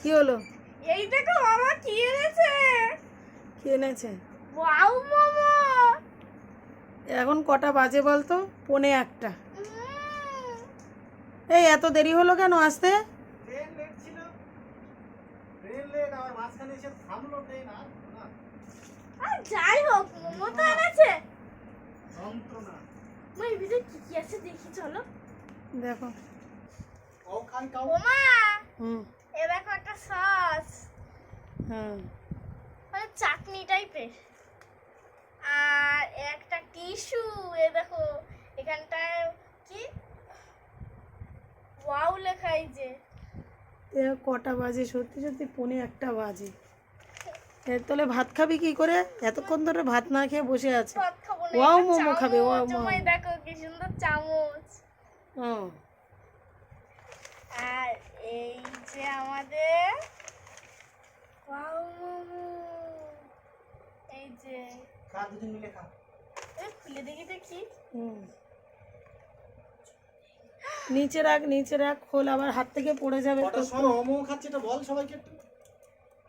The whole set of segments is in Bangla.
কি হলো? এই দেখো বাবা কি এনেছে? কি এনেছে? ওয়াও মোমো। এখন কটা বাজে বলতো? পনে একটা। এই এত দেরি হলো কেন আসতে? ট্রেন লেট ছিল। ট্রেন লেট আবার মাঝখানে এসে থামলো ট্রেন আর যাই হোক মোমো তো এনেছে। কি কি আছে দেখি চলো। দেখো। হুম। এ দেখো একটা সস। হুম মানে চাটনি টাইপের। আর একটা টিস্যু এ দেখো এখানটায় কি? ওয়াও লেখা এই যে। কটা বাজে? সত্যি সত্যি পনে একটা বাজে। তলে ভাত খাবি কি করে? এতক্ষণ ধরে ভাত না খেয়ে বসে আছে। ভাত খাব না ওয়াও মোমো খাবে, ওয়াও মোমো। দেখো কি সুন্দর চামচ। ও আর এই যে আমাদের এই যে। খা দুজন মিলে খা। খুলে দেখি দেখি। নিচে রাখ নিচে রাখ খোল আবার হাত থেকে পড়ে যাবে কটার সময় মোমো খাচ্ছে এটা বল সবাইকে একটু।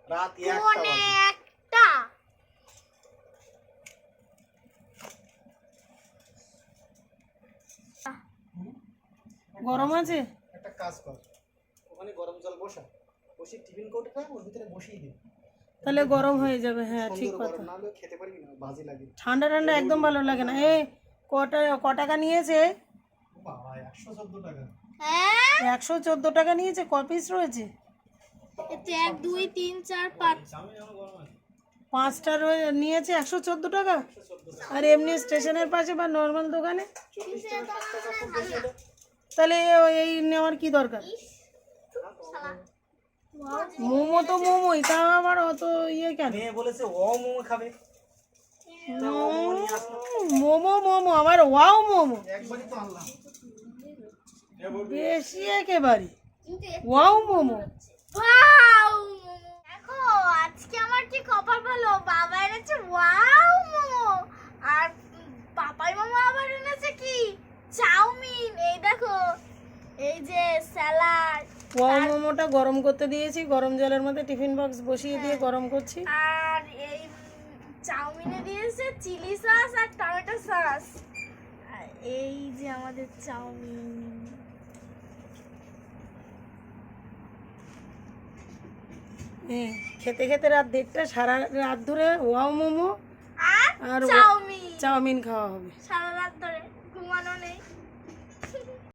রাত গরম আছে? কাজ কর। ওখানে গরম জল বসা। বসে টিফিন ওর ভিতরে বসিয়ে দে। তাহলে গরম হয়ে যাবে হ্যাঁ ঠিক কথা। না খেতে পারবি না বাজে লাগে। ঠান্ডা ঠান্ডা একদম ভালো লাগে না। এ কটা ক টাকা নিয়েছে? বাবা একশো চোদ্দ টাকা। হ্যাঁ? একশো চোদ্দ টাকা নিয়েছে ক পিস রয়েছে? এতে এক দুই তিন চার পাঁচ। পাঁচটা রয়ে নিয়েছে একশো চোদ্দ টাকা? আর এমনি স্টেশনের পাশে বা নর্মাল দোকানে? তাহলে এই নেওয়ার কি দরকার? মোমো তো মোমোই তা আমার অত ইয়ে কেন? মেয়ে বলেছে ও মোমো খাবে। মোমো মোমো মোমো আমার ওয়াও মোমো। বেশি একেবারে। ওয়াও মোমো। ওয়াও দেখো আজকে আমার কি কপাল ভালো বাবা এনেছে ওয়াও মোমো। আর পাপাই মামা আবার এনেছে কি? চাউমিন এই দেখো এই যে স্যালাড ওয়াও মোমোটা গরম করতে দিয়েছি গরম জলের মধ্যে টিফিন বক্স বসিয়ে দিয়ে গরম করছি। আর এই চাউমিনে দিয়েছে চিলি সস আর টমেটো সস। এই যে আমাদের চাউমিন। হ্যাঁ, খেতে খেতে রাত দেড়টা সারা রাত ধরে ওয়াও মোমো আর আর চাউমিন। চাউমিন খাওয়া হবে। সারা রাত ধরে। ঘুমানো নেই